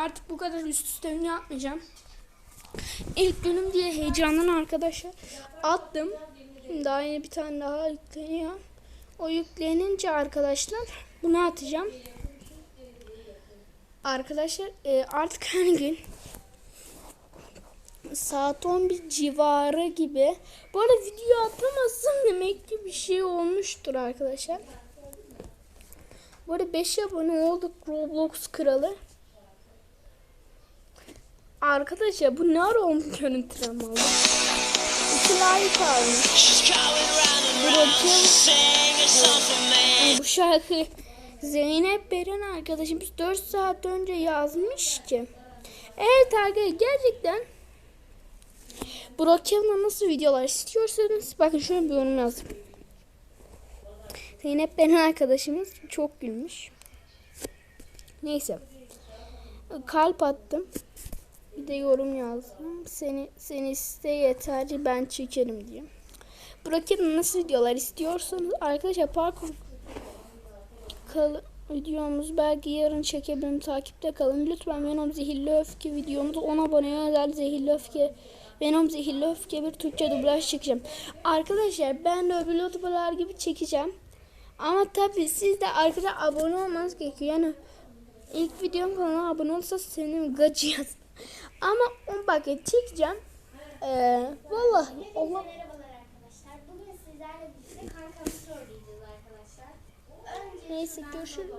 Artık bu kadar üst üste ünlü atmayacağım. İlk günüm diye heyecandan arkadaşlar attım. Daha yeni bir tane daha yükleniyor. O yüklenince arkadaşlar bunu atacağım. Arkadaşlar e, artık her gün saat 11 civarı gibi. Bu arada video atamazsam demek ki bir şey olmuştur arkadaşlar. Bu arada 5 abone olduk Roblox kralı. Arkadaşlar bu ne ara olmuş görüntüleme oldu. İki like almış. Bırakın. bu şarkı Zeynep Beren arkadaşımız 4 saat önce yazmış ki. Evet arkadaşlar gerçekten Brokeman'a nasıl videolar istiyorsanız bakın şöyle bir yorum yazdım. Zeynep Beren arkadaşımız çok gülmüş. Neyse. Kalp attım. De yorum yazdım. Seni seni iste yeterli ben çekerim diye. Brokeman'a nasıl videolar istiyorsanız arkadaşlar parkur kal videomuz belki yarın çekebilirim. Takipte kalın. Lütfen Venom Zehirli Öfke videomuz 10 aboneye özel Zehirli Öfke Venom Zehirli Öfke bir Türkçe dublaj çekeceğim. Arkadaşlar ben de öbür youtuberlar gibi çekeceğim. Ama tabi siz de arkadaşlar abone olmanız gerekiyor. Yani ilk videom kanala abone olsa senin gacı yaz ama 10 paket çekeceğim ee, vallahi Allah Merhabalar arkadaşlar. Bugün sizlerle birlikte kar kapısı oynayacağız arkadaşlar. Önce Neyse, görüşürüz.